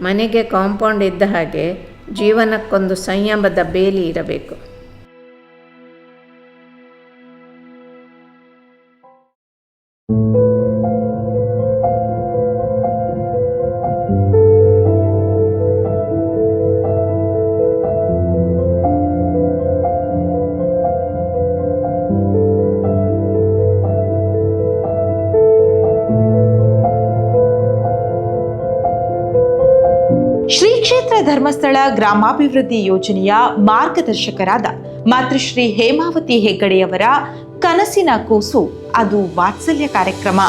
ಮನೆಗೆ ಕಾಂಪೌಂಡ್ ಇದ್ದ ಹಾಗೆ ಜೀವನಕ್ಕೊಂದು ಸಂಯಮದ ಬೇಲಿ ಇರಬೇಕು. ಧರ್ಮಸ್ಥಳ ಗ್ರಾಮಾಭಿವೃದ್ಧಿ ಯೋಜನೆಯ ಮಾರ್ಗದರ್ಶಕರಾದ ಮಾತೃಶ್ರೀ ಹೇಮಾವತಿ ಹೆಗ್ಗಡೆಯವರ ಕನಸಿನ ಕೂಸು ಅದು ವಾತ್ಸಲ್ಯ ಕಾರ್ಯಕ್ರಮ.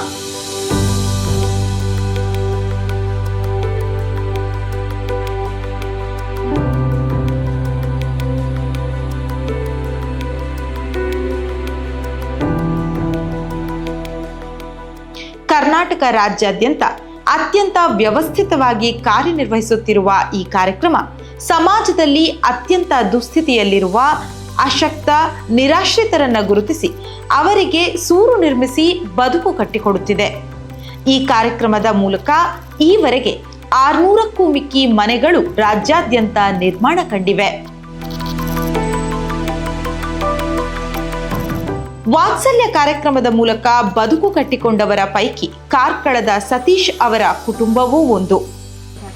ಕರ್ನಾಟಕ ರಾಜ್ಯಾದ್ಯಂತ ಅತ್ಯಂತ ವ್ಯವಸ್ಥಿತವಾಗಿ ಕಾರ್ಯನಿರ್ವಹಿಸುತ್ತಿರುವ ಈ ಕಾರ್ಯಕ್ರಮ ಸಮಾಜದಲ್ಲಿ ಅತ್ಯಂತ ದುಸ್ಥಿತಿಯಲ್ಲಿರುವ ಅಶಕ್ತ, ನಿರಾಶ್ರಿತರನ್ನ ಗುರುತಿಸಿ ಅವರಿಗೆ ಸೂರು ನಿರ್ಮಿಸಿ ಬದುಕು ಕಟ್ಟಿಕೊಡುತ್ತಿದೆ. ಈ ಕಾರ್ಯಕ್ರಮದ ಮೂಲಕ ಈವರೆಗೆ ಆರ್ನೂರಕ್ಕೂ ಮಿಕ್ಕಿ ಮನೆಗಳು ರಾಜ್ಯಾದ್ಯಂತ ನಿರ್ಮಾಣ ಕಂಡಿವೆ. ವಾತ್ಸಲ್ಯ ಕಾರ್ಯಕ್ರಮದ ಮೂಲಕ ಬದುಕು ಕಟ್ಟಿಕೊಂಡವರ ಪೈಕಿ ಕಾರ್ಕಳದ ಸತೀಶ್ ಅವರ ಕುಟುಂಬವೂ ಒಂದು.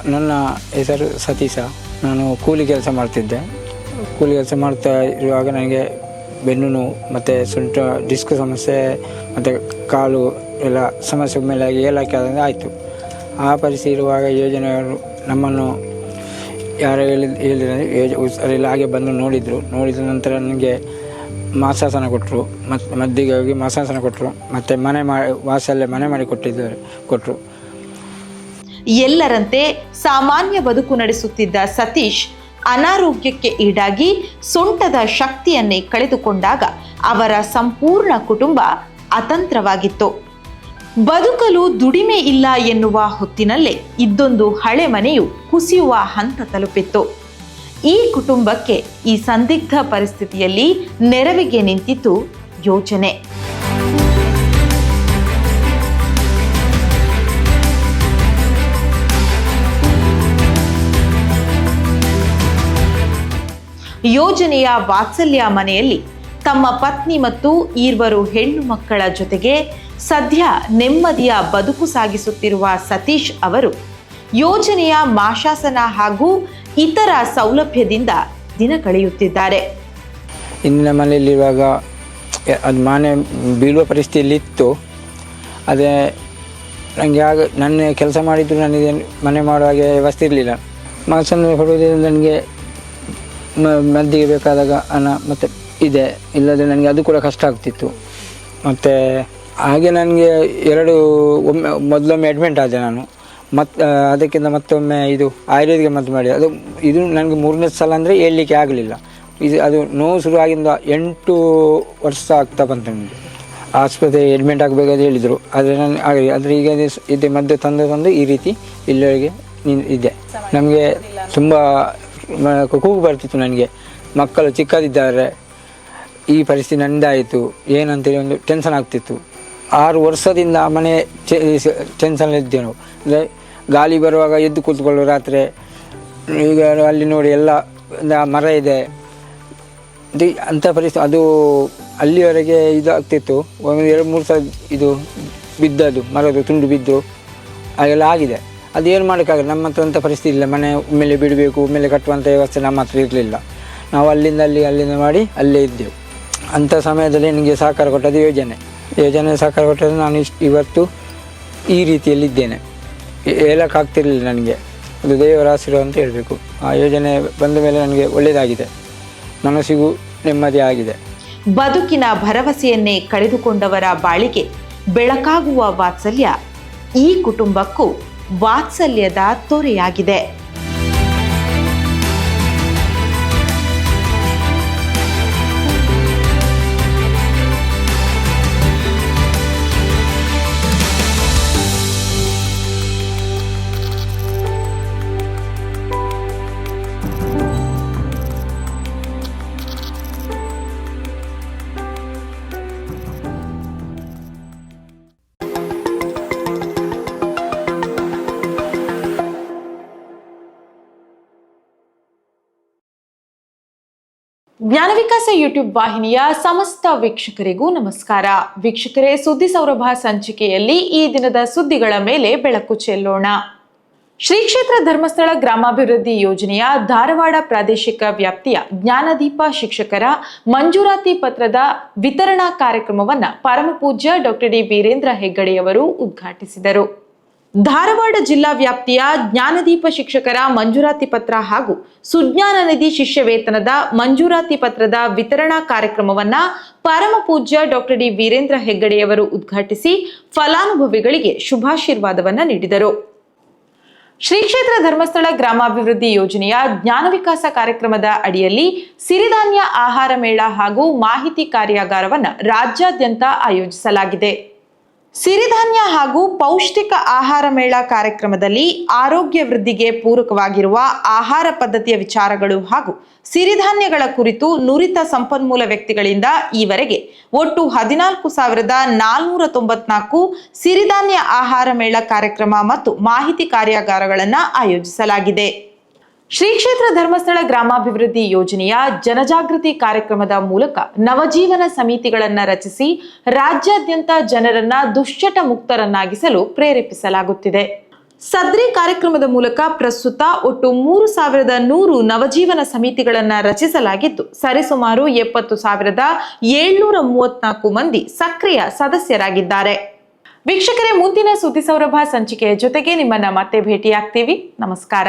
ನನ್ನ ಹೆಸರು ಸತೀಶ. ನಾನು ಕೂಲಿ ಕೆಲಸ ಮಾಡ್ತಿದ್ದೆ. ಕೂಲಿ ಕೆಲಸ ಮಾಡ್ತಾ ಇರುವಾಗ ನನಗೆ ಬೆನ್ನು ನೋವು ಮತ್ತು ಸೊಂಟ ಡಿಸ್ಕ್ ಸಮಸ್ಯೆ, ಮತ್ತು ಕಾಲು ಎಲ್ಲ ಸಮಸ್ಯೆ ಮೇಲೆ ಏಲಕ್ಕೆ ಆದಂಗೆ ಆಯಿತು. ಆ ಪರಿಸ್ಥಿತಿ ಇರುವಾಗ ಯೋಜನೆಯವರು ನಮ್ಮನ್ನು ಯಾರು ಹೇಳಿದ ಹೇಳಿದ್ರೆ. ಯೋಜ ಹಾಗೆ ಬಂದು ನೋಡಿದರು. ನೋಡಿದ ನಂತರ ನನಗೆ ಮಾಸಾಸನ ಕೊಟ್ಟರು ಮತ್ತು ಮದ್ದಿಗೆ ಹೋಗಿ ಮಾಸಾಸನ ಕೊಟ್ಟರು ಮತ್ತು ಮನೆ ಮಾಡಿ ವಾಸಲ್ಲೇ ಮನೆ ಮಾಡಿ ಕೊಟ್ಟಿದ್ದಾರೆ ಕೊಟ್ಟರು ಎಲ್ಲರಂತೆ ಸಾಮಾನ್ಯ ಬದುಕು ನಡೆಸುತ್ತಿದ್ದ ಸತೀಶ್ ಅನಾರೋಗ್ಯಕ್ಕೆ ಈಡಾಗಿ ಸೊಂಟದ ಶಕ್ತಿಯನ್ನೇ ಕಳೆದುಕೊಂಡಾಗ ಅವರ ಸಂಪೂರ್ಣ ಕುಟುಂಬ ಅತಂತ್ರವಾಗಿತ್ತು. ಬದುಕಲು ದುಡಿಮೆ ಇಲ್ಲ ಎನ್ನುವ ಹೊತ್ತಿನಲ್ಲೇ ಇದ್ದೊಂದು ಹಳೆ ಮನೆಯು ಕುಸಿಯುವ ಹಂತ ತಲುಪಿತ್ತು. ಈ ಕುಟುಂಬಕ್ಕೆ ಈ ಸಂದಿಗ್ಧ ಪರಿಸ್ಥಿತಿಯಲ್ಲಿ ನೆರವಿಗೆ ನಿಂತಿತು ಯೋಜನೆ ಯೋಜನೆಯ ವಾತ್ಸಲ್ಯ ಮನೆಯಲ್ಲಿ ತಮ್ಮ ಪತ್ನಿ ಮತ್ತು ಈರ್ವರು ಹೆಣ್ಣು ಮಕ್ಕಳ ಜೊತೆಗೆ ಸದ್ಯ ನೆಮ್ಮದಿಯ ಬದುಕು ಸಾಗಿಸುತ್ತಿರುವ ಸತೀಶ್ ಅವರು ಯೋಜನೆಯ ಮಾಶಾಸನ ಹಾಗೂ ಇತರ ಸೌಲಭ್ಯದಿಂದ ದಿನ ಕಳೆಯುತ್ತಿದ್ದಾರೆ. ಇಂದಿನ ಮನೆಯಲ್ಲಿರುವಾಗ ಅದು ಮನೆ ಬೀಳುವ ಪರಿಸ್ಥಿತಿಯಲ್ಲಿ ಇತ್ತು. ಅದೇ ನನಗೆ ಆಗ, ನನ್ನ ಕೆಲಸ ಮಾಡಿದ್ದು ನನಗೆ ಮನೆ ಮಾಡುವಾಗೆ ವ್ಯವಸ್ಥೆ ಇರಲಿಲ್ಲ. ಮಾಸನ್ನು ಕೊಡುವುದರಿಂದ ನನಗೆ ಮದ್ದಿಗೆ ಬೇಕಾದಾಗ ಹಣ ಮತ್ತು ಇದೆ. ಇಲ್ಲದೆ ನನಗೆ ಅದು ಕೂಡ ಕಷ್ಟ ಆಗ್ತಿತ್ತು. ಮತ್ತು, ಹಾಗೆ ನನಗೆ ಎರಡು ಒಮ್ಮೆ, ಮೊದಲೊಮ್ಮೆ ಅಡ್ಮಿಂಟ್ ಆದೆ ನಾನು. ಮತ್ತು ಅದಕ್ಕಿಂತ ಮತ್ತೊಮ್ಮೆ ಇದು ಆಯುರ್ವೇದಿಕ ಮದ್ದು ಮಾಡಿ. ಅದು, ಇದು ನನಗೆ ಮೂರನೇ ಸಲ ಅಂದರೆ ಹೇಳಲಿಕ್ಕೆ ಆಗಲಿಲ್ಲ. ಇದು, ಅದು ನೋವು ಶುರುವಾಗಿಂದ ಎಂಟು ವರ್ಷ ಆಗ್ತಾ ಬಂತು ನನಗೆ. ಆಸ್ಪತ್ರೆ ಅಡ್ಮಿಟ್ ಆಗಬೇಕಾದ್ರೆ ಹೇಳಿದರು. ಆದರೆ ನಾನು ಆಗಲಿ ಆದರೆ ಈಗ ಇದೆ ಮದ್ದು ತಂದು ತಂದು ಈ ರೀತಿ ಇಲ್ಲಿವರೆಗೆ ಇದೆ. ನಮಗೆ ತುಂಬ ಕೂಗು ಬರ್ತಿತ್ತು ನನಗೆ. ಮಕ್ಕಳು ಚಿಕ್ಕದಿದ್ದಾರೆ. ಈ ಪರಿಸ್ಥಿತಿ ನಂದಾಯಿತು. ಏನಂತೇಳಿ ಒಂದು ಟೆನ್ಷನ್ ಆಗ್ತಿತ್ತು. ಆರು ವರ್ಷದಿಂದ ಮನೆ ಟೆನ್ಷನ್ ಇದ್ದೇವೆ ಅಂದರೆ ಗಾಳಿ ಬರುವಾಗ ಎದ್ದು ಕೂತ್ಕೊಳ್ಳು ರಾತ್ರಿ. ಈಗ ಅಲ್ಲಿ ನೋಡಿ ಎಲ್ಲ ಮರ ಇದೆ. ಅಂಥ ಪರಿಸ್ಥಿತಿ ಅದು ಅಲ್ಲಿವರೆಗೆ ಇದು ಆಗ್ತಿತ್ತು ಒಂದು ಎರಡು ಮೂರು ಸಲ ಇದು ಬಿದ್ದದು ಮರದ ತುಂಡು ಬಿದ್ದು, ಅದೆಲ್ಲ ಆಗಿದೆ. ಅದು ಏನು ಮಾಡೋಕ್ಕಾಗಲ್ಲ. ನಮ್ಮ ಹತ್ರ ಅಂಥ ಪರಿಸ್ಥಿತಿ ಇಲ್ಲ. ಮನೆ ಮೇಲೆ ಬಿಡಬೇಕು ಒಮ್ಮೆಲೆ ಕಟ್ಟುವಂಥ ವ್ಯವಸ್ಥೆ ನಮ್ಮ ಹತ್ರ ಇರಲಿಲ್ಲ. ನಾವು ಅಲ್ಲಿಂದ ಅಲ್ಲಿ, ಅಲ್ಲಿಂದ ಮಾಡಿ ಅಲ್ಲೇ ಇದ್ದೆವು. ಅಂಥ ಸಮಯದಲ್ಲಿ ನನಗೆ ಸಹಕಾರ ಕೊಟ್ಟದ್ದು ಯೋಜನೆ. ಯೋಜನೆ ಸಹಕಾರ ಕೊಟ್ಟದ್ದು ನಾನು ಇಷ್ಟು, ಇವತ್ತು ಈ ರೀತಿಯಲ್ಲಿದ್ದೇನೆ. ಹೇಳೋಕ್ಕಾಗ್ತಿರ್ಲಿಲ್ಲ ನನಗೆ. ಅದು ದೇವರ ಆಶೀರ್ವಾದ ಅಂತ ಹೇಳಬೇಕು. ಆ ಯೋಜನೆ ಬಂದ ಮೇಲೆ ನನಗೆ ಒಳ್ಳೆಯದಾಗಿದೆ ಮನಸ್ಸಿಗೂ ನೆಮ್ಮದಿ ಆಗಿದೆ. ಬದುಕಿನ ಭರವಸೆಯನ್ನೇ ಕಳೆದುಕೊಂಡವರ ಬಾಳಿಗೆ ಬೆಳಕಾಗುವ ವಾತ್ಸಲ್ಯ ಈ ಕುಟುಂಬಕ್ಕೂ ವಾತ್ಸಲ್ಯದ ತೊರೆಯಾಗಿದೆ. ಜ್ಞಾನ ವಿಕಾಸ ಯೂಟ್ಯೂಬ್ ವಾಹಿನಿಯ ಸಮಸ್ತ ವೀಕ್ಷಕರಿಗೂ ನಮಸ್ಕಾರ. ವೀಕ್ಷಕರೇ, ಸುದ್ದಿ ಸೌರಭ ಸಂಚಿಕೆಯಲ್ಲಿ ಈ ದಿನದ ಸುದ್ದಿಗಳ ಮೇಲೆ ಬೆಳಕು ಚೆಲ್ಲೋಣ. ಶ್ರೀ ಕ್ಷೇತ್ರ ಧರ್ಮಸ್ಥಳ ಗ್ರಾಮಾಭಿವೃದ್ಧಿ ಯೋಜನೆಯ ಧಾರವಾಡ ಪ್ರಾದೇಶಿಕ ವ್ಯಾಪ್ತಿಯ ಜ್ಞಾನದೀಪ ಶಿಕ್ಷಕರ ಮಂಜೂರಾತಿ ಪತ್ರದ ವಿತರಣಾ ಕಾರ್ಯಕ್ರಮವನ್ನು ಪರಮಪೂಜ್ಯ ಡಾಕ್ಟರ್ ಡಿ ವೀರೇಂದ್ರ ಹೆಗ್ಗಡೆಯವರು ಉದ್ಘಾಟಿಸಿದರು. ಧಾರವಾಡ ಜಿಲ್ಲಾ ವ್ಯಾಪ್ತಿಯ ಜ್ಞಾನದೀಪ ಶಿಕ್ಷಕರ ಮಂಜೂರಾತಿ ಪತ್ರ ಹಾಗೂ ಸುಜ್ಞಾನ ನಿಧಿ ಶಿಷ್ಯ ವೇತನದ ಮಂಜೂರಾತಿ ಪತ್ರದ ವಿತರಣಾ ಕಾರ್ಯಕ್ರಮವನ್ನ ಪರಮಪೂಜ್ಯ ಡಾಕ್ಟರ್ ಡಿ ವೀರೇಂದ್ರ ಹೆಗ್ಗಡೆಯವರು ಉದ್ಘಾಟಿಸಿ ಫಲಾನುಭವಿಗಳಿಗೆ ಶುಭಾಶೀರ್ವಾದವನ್ನ ನೀಡಿದರು. ಶ್ರೀ ಕ್ಷೇತ್ರ ಧರ್ಮಸ್ಥಳ ಗ್ರಾಮಾಭಿವೃದ್ಧಿ ಯೋಜನೆಯ ಜ್ಞಾನ ವಿಕಾಸ ಕಾರ್ಯಕ್ರಮದ ಅಡಿಯಲ್ಲಿ ಸಿರಿಧಾನ್ಯ ಆಹಾರ ಮೇಳ ಹಾಗೂ ಮಾಹಿತಿ ಕಾರ್ಯಾಗಾರವನ್ನು ರಾಜ್ಯಾದ್ಯಂತ ಆಯೋಜಿಸಲಾಗಿದೆ. ಸಿರಿಧಾನ್ಯ ಹಾಗೂ ಪೌಷ್ಟಿಕ ಆಹಾರ ಮೇಳ ಕಾರ್ಯಕ್ರಮದಲ್ಲಿ ಆರೋಗ್ಯ ವೃದ್ಧಿಗೆ ಪೂರಕವಾಗಿರುವ ಆಹಾರ ಪದ್ಧತಿಯ ವಿಚಾರಗಳು ಹಾಗೂ ಸಿರಿಧಾನ್ಯಗಳ ಕುರಿತು ನುರಿತ ಸಂಪನ್ಮೂಲ ವ್ಯಕ್ತಿಗಳಿಂದ ಈವರೆಗೆ ಒಟ್ಟು ಹದಿನಾಲ್ಕು ಸಾವಿರದ ನಾಲ್ನೂರ ತೊಂಬತ್ನಾಲ್ಕು ಸಿರಿಧಾನ್ಯ ಆಹಾರ ಮೇಳ ಕಾರ್ಯಕ್ರಮ ಮತ್ತು ಮಾಹಿತಿ ಕಾರ್ಯಾಗಾರಗಳನ್ನು ಆಯೋಜಿಸಲಾಗಿದೆ. ಶ್ರೀ ಕ್ಷೇತ್ರ ಧರ್ಮಸ್ಥಳ ಗ್ರಾಮಾಭಿವೃದ್ಧಿ ಯೋಜನೆಯ ಜನಜಾಗೃತಿ ಕಾರ್ಯಕ್ರಮದ ಮೂಲಕ ನವಜೀವನ ಸಮಿತಿಗಳನ್ನ ರಚಿಸಿ ರಾಜ್ಯಾದ್ಯಂತ ಜನರನ್ನ ದುಶ್ಚಟ ಮುಕ್ತರನ್ನಾಗಿಸಲು ಪ್ರೇರೇಪಿಸಲಾಗುತ್ತಿದೆ. ಸದ್ರಿ ಕಾರ್ಯಕ್ರಮದ ಮೂಲಕ ಪ್ರಸ್ತುತ ಒಟ್ಟು ಮೂರು ಸಾವಿರದ ನೂರು ನವಜೀವನ ಸಮಿತಿಗಳನ್ನ ರಚಿಸಲಾಗಿದ್ದು, ಸರಿಸುಮಾರು ಎಪ್ಪತ್ತು ಸಾವಿರದ ಏಳ್ನೂರ ಮೂವತ್ನಾಲ್ಕು ಮಂದಿ ಸಕ್ರಿಯ ಸದಸ್ಯರಾಗಿದ್ದಾರೆ. ವೀಕ್ಷಕರೇ, ಮುಂದಿನ ಸುದ್ದಿ ಸೌರಭ ಸಂಚಿಕೆಯ ಜೊತೆಗೆ ನಿಮ್ಮನ್ನ ಮತ್ತೆ ಭೇಟಿಯಾಗ್ತೀವಿ. ನಮಸ್ಕಾರ.